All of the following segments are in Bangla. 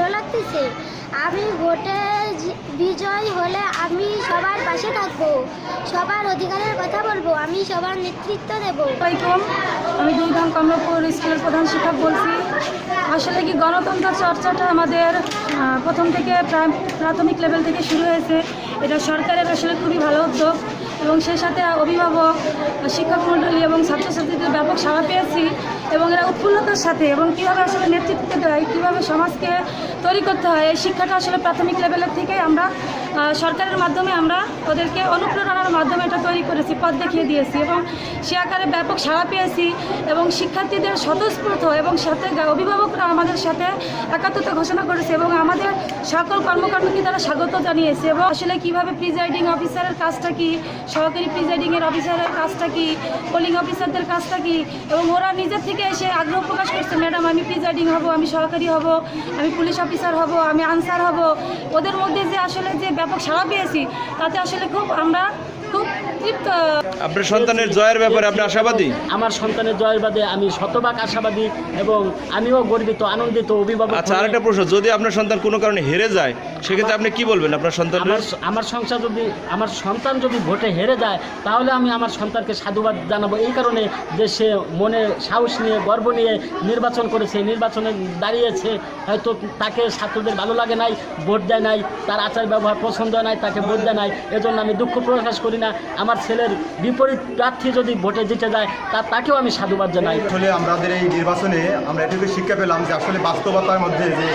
ভালো লাগতেছে। আমি ভোটে বিজয় হলে আমি সবার পাশে থাকব। সবার অধিকারের কথা বলব, আমি সবার নেতৃত্ব দেবো। আমি দুইধাম কমলাপুর স্কুলের প্রধান শিক্ষক বলছি। আসলে কি গণতন্ত্র চর্চাটা আমাদের প্রথম থেকে প্রাথমিক লেভেল থেকে শুরু হয়েছে। এটা সরকারের আসলে খুবই ভালো উদ্যোগ এবং সেই সাথে অভিভাবক, শিক্ষক মণ্ডলী এবং ছাত্রছাত্রীদের ব্যাপক সাড়া পেয়েছি। এবং এরা উৎফুল্লতার সাথে এবং কীভাবে আসলে নেতৃত্ব দেয়, কীভাবে সমাজকে তৈরি করতে হয়, এই শিক্ষাটা আসলে প্রাথমিক লেভেলের থেকে আমরা সরকারের মাধ্যমে আমরা ওদেরকে অনুপ্রেরণার মাধ্যমে এটা তৈরি করেছি, পথ দেখিয়ে দিয়েছি এবং সে আকারে ব্যাপক সাড়া পেয়েছি এবং শিক্ষার্থীদের স্বতঃস্ফূর্ত এবং সাথে অভিভাবকরা আমাদের সাথে একাত্মতা ঘোষণা করেছে এবং আমাদের সকল কর্মকাণ্ডকে তারা স্বাগত জানিয়েছে এবং আসলে কীভাবে প্রিজাইডিং অফিসারের কাজটা কি, সহকারী প্রিজাইডিংয়ের অফিসারের কাজটা কি, পোলিং অফিসারদের কাজটা কি এবং ওরা নিজের থেকে এসে আগ্রহ প্রকাশ করছে, ম্যাডাম, আমি প্রিজাইডিং হব, আমি সহকারী হব, আমি পুলিশ অফিসার হব, আমি আনসার হব। ওদের মধ্যে যে আসলে যে ব্যাপক সাড়া পেয়েছি। তাতে আসলে খুব আমরা খুব তৃপ্ত। আপনার সন্তানের জয়ের ব্যাপারে আপনি আশাবাদী? আমার সন্তানের জয়ের বাদে আমি শতভাগ আশাবাদী এবং আমিও গর্বিত আনন্দিত অভিভাবক আচ্ছা আরেকটা প্রশ্ন যদি আপনার সন্তান কোনো কারণে হেরে যায় সেক্ষেত্রে আপনি কি বলবেন আপনার সন্তানের আমার আমার সংসার যদি আমার সন্তান যদি ভোটে হেরে যায় তাহলে আমি আমার সন্তানকে সাধুবাদ জানাব। এই কারণে যে সে মনে সাহস নিয়ে গর্ব নিয়ে নির্বাচন করেছে নির্বাচনে দাঁড়িয়েছে হয়তো তাকে ছাত্রদের ভালো লাগে নাই ভোট দেয় নাই তার আচার ব্যবহার পছন্দ হয় নাই তাকে ভোট দেয় নাই এজন্য আমি দুঃখ প্রকাশ করি না, আমার ছেলের বিপরীত প্রার্থী যদি ভোটে জিতে যায়, তা তাকেও আমি সাধুবাদ জানাই। আসলে আমাদের এই নির্বাচনে আমরা এটুকু শিক্ষা পেলাম যে আসলে বাস্তবতার মধ্যে যে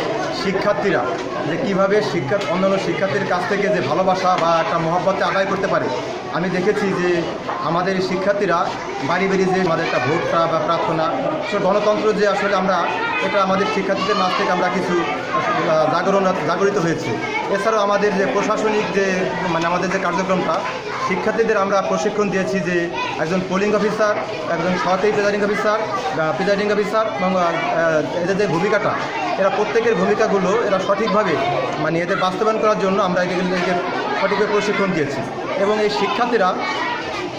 শিক্ষার্থীরা, যে কীভাবে শিক্ষা, অন্যান্য শিক্ষার্থীর কাছ থেকে যে ভালোবাসা বা একটা মহব্বতে আদায় করতে পারে, আমি দেখেছি যে আমাদের শিক্ষার্থীরা বাড়ি বাড়ি যে আমাদের একটা ভোটটা বা প্রার্থনা, সে গণতন্ত্র যে আসলে আমরা, এটা আমাদের শিক্ষার্থীদের মাঝ থেকে আমরা কিছু জাগরণ, জাগরিত হয়েছে। এছাড়াও আমাদের যে প্রশাসনিক যে মানে আমাদের যে কার্যক্রমটা শিক্ষার্থীদের আমরা প্রশিক্ষণ দিয়েছি যে একজন পোলিং অফিসার একজন সহকারী প্রিজাইডিং অফিসার প্রিজাইডিং অফিসার এবং এদের যে ভূমিকাটা, এরা প্রত্যেকের ভূমিকাগুলো এরা সঠিকভাবে মানে এদের বাস্তবায়ন করার জন্য আমরা এদেরকে সঠিকভাবে প্রশিক্ষণ দিয়েছি। এবং এই শিক্ষার্থীরা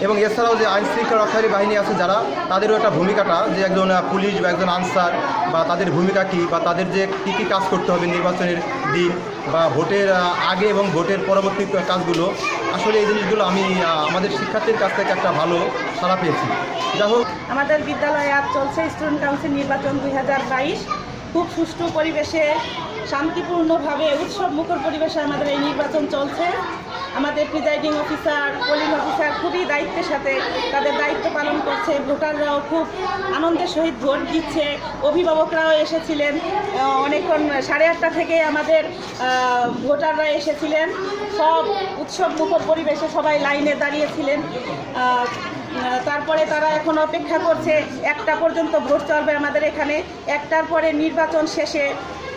এবং এছাড়াও যে আইন শৃঙ্খলা রক্ষাকারী বাহিনী আছে যারা, তাদেরও একটা ভূমিকাটা যে একজন পুলিশ বা একজন আনসার বা তাদের ভূমিকা কী বা তাদের যে কী কী কাজ করতে হবে নির্বাচনের দিন বা ভোটের আগে এবং ভোটের পরবর্তী কাজগুলো, আসলে এই জিনিসগুলো আমি আমাদের শিক্ষার্থীর কাছ থেকে একটা ভালো সাড়া পেয়েছি। যাই হোক। আমাদের বিদ্যালয়ে আজ চলছে স্টুডেন্ট কাউন্সিল নির্বাচন দুই হাজার বাইশ। খুব সুষ্ঠু পরিবেশে, শান্তিপূর্ণভাবে উৎসব মুখর পরিবেশে আমাদের এই নির্বাচন চলছে। আমাদের প্রিজাইডিং অফিসার পোলিং অফিসার খুবই দায়িত্বের সাথে তাদের দায়িত্ব পালন করছে। ভোটাররাও খুব আনন্দের সহিত ভোট দিচ্ছে। অভিভাবকরাও এসেছিলেন। অনেকক্ষণ সাড়ে আটটা থেকে আমাদের ভোটাররা এসেছিলেন। সব উৎসব মুখর পরিবেশে সবাই লাইনে দাঁড়িয়েছিলেন। তারপরে তারা এখন অপেক্ষা করছে। একটা পর্যন্ত ভোট চলবে আমাদের এখানে। একটার পরে নির্বাচন শেষে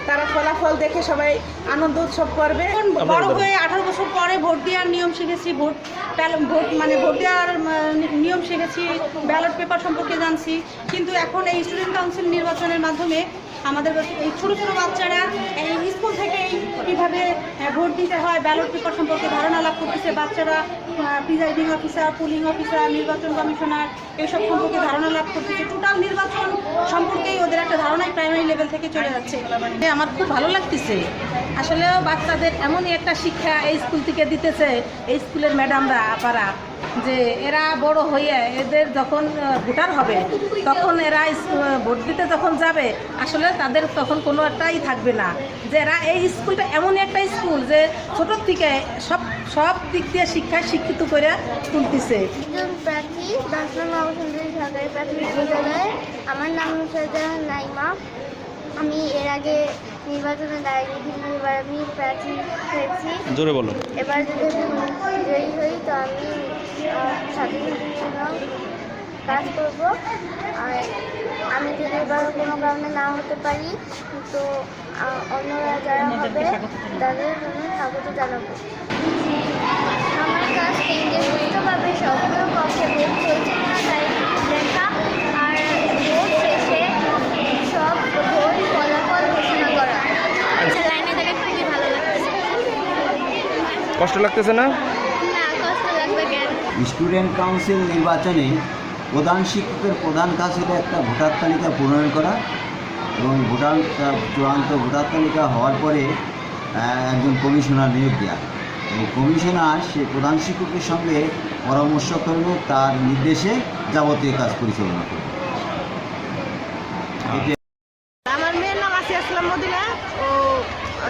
তারা ফলাফল দেখে সবাই আনন্দ উৎসব করবে। বড় হয়ে আঠারো বছর পরে ভোট দেওয়ার নিয়ম শিখেছি ভোট ভোট মানে ভোট দেওয়ার নিয়ম শিখেছি ব্যালট পেপার সম্পর্কে জানছি। কিন্তু এখন এই স্টুডেন্ট কাউন্সিল নির্বাচনের মাধ্যমে আমাদের এই ছোটো ছোটো বাচ্চারা এই স্কুল থেকেই কীভাবে ভোট দিতে হয় ব্যালট পেপার সম্পর্কে ধারণা লাভ করতেছে, বাচ্চারা প্রিজাইডিং অফিসার পুলিং অফিসার নির্বাচন কমিশনার, এসব সম্পর্কে ধারণা লাভ করতেছে। টোটাল নির্বাচন সম্পর্কেই ওদের একটা ধারণাই প্রাইমারি লেভেল থেকে চলে যাচ্ছে। আমার খুব ভালো লাগতেছে। আসলেও বাচ্চাদের এমনই একটা শিক্ষা এই স্কুল থেকে দিতেছে, এই স্কুলের ম্যাডামরা আপারা। যে এরা বড় হয়ে এদের যখন ভোটার হবে তখন এরা ভোট দিতে যখন যাবে আসলে তাদের তখন কোনো একটাই থাকবে না। যে এরা এই স্কুলটা এমনই একটা স্কুল যে ছোটোর থেকে সব সব দিক দিয়ে শিক্ষায় শিক্ষিত করে তুলতেছে। একজন প্রার্থী সরকারি প্রাথমিক বিদ্যালয়ে। আমার নাম নাইমা। আমি এর আগে নির্বাচনে দাঁড়িয়ে এবার আমি প্রার্থী হয়েছি। জোরে বলো। এবার যদি জয়ী হই তো আমি কাজ করব আর আমি যদি এবার কোনো কারণে না হতে পারি তো অন্যরা যারা হবে তাদের জন্য স্বাগত জানাব আমার কাজ কেন্দ্রে সুস্থভাবে সবগুলো পক্ষে ভোট চলছে না তাই দেখা আর ভোট শেষে সব ভোট ফলাফল ঘোষণা করা কষ্ট লাগতেছে না না কষ্ট লাগবে কেন স্টুডেন্ট কাউন্সিল নির্বাচনে প্রধান শিক্ষকের প্রধান কাজ হলো একটা ভোটার তালিকা প্রণয়ন করা এবং ভোটার চূড়ান্ত ভোটার তালিকা হওয়ার পরে একজন কমিশনার নিয়োগ দেওয়া এই কমিশনার সে প্রধান শিক্ষকের সঙ্গে পরামর্শ করবে তার নির্দেশে যাবতীয় কাজ পরিচালনা করবে এটি আমার মেয়ের নাম আছে আসলাম মদিনা ও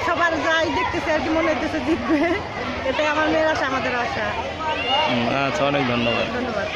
সবার যাই দেখতেছে আর কি মনে হইতেছে জিতবে। এটাই আমার মেয়ের আশা আমাদের আশা। আচ্ছা অনেক ধন্যবাদ। ধন্যবাদ।